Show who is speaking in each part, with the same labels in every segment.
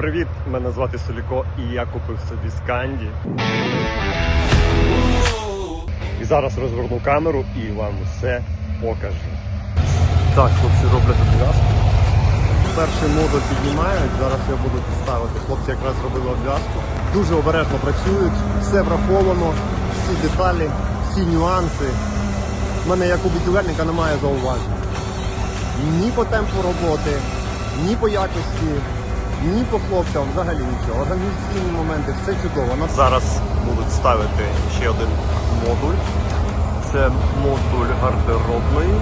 Speaker 1: привіт! Мене звати Соліко і я купив собі сканді. І зараз розверну камеру і вам все покажу. Так, хлопці роблять обв'язку. Перший модуль піднімають, зараз я буду ставити. Хлопці якраз робили обв'язку. Дуже обережно працюють, все враховано, всі деталі, всі нюанси. У мене як у будівельника немає зауважень. Ні по темпу роботи, ні по якості, ні по хлопцям, взагалі нічого. Організаційні моменти, все чудово. Зараз будуть ставити ще один модуль. Це модуль гардеробної.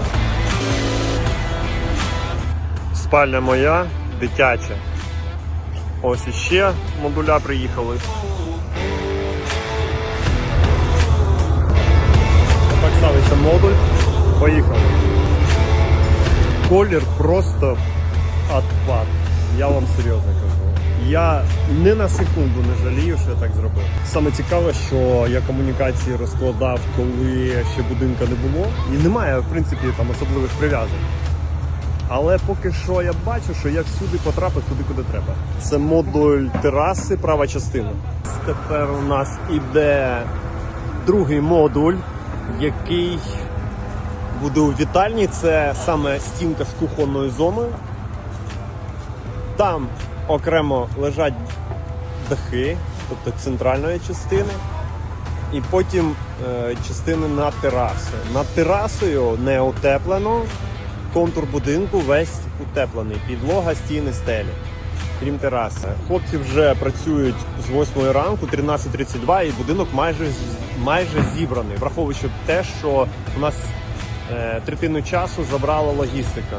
Speaker 1: Спальня моя, дитяча. Ось іще модуля приїхали. Так ставиться модуль. Поїхали. Колір просто отпад. Я вам серйозно кажу. Я ні на секунду не жалію, що я так зробив. Саме цікаве, що я комунікації розкладав, коли ще будинка не було. І немає, в принципі, там особливих прив'язок. Але поки що я бачу, що я всюди потрапив туди, куди треба. Це модуль тераси, права частина. Тепер у нас іде другий модуль, який буде у вітальні. Це саме стінка з кухонною зоною. Там окремо лежать дахи, тобто центральної частини. І потім е, частини над терасою. Над терасою не утеплено, контур будинку весь утеплений. Підлога, стіни, стелі. Крім тераси. Хлопці вже працюють з 8 ранку, 13.32, і будинок майже, майже зібраний, враховуючи те, що у нас е, третину часу забрала логістика.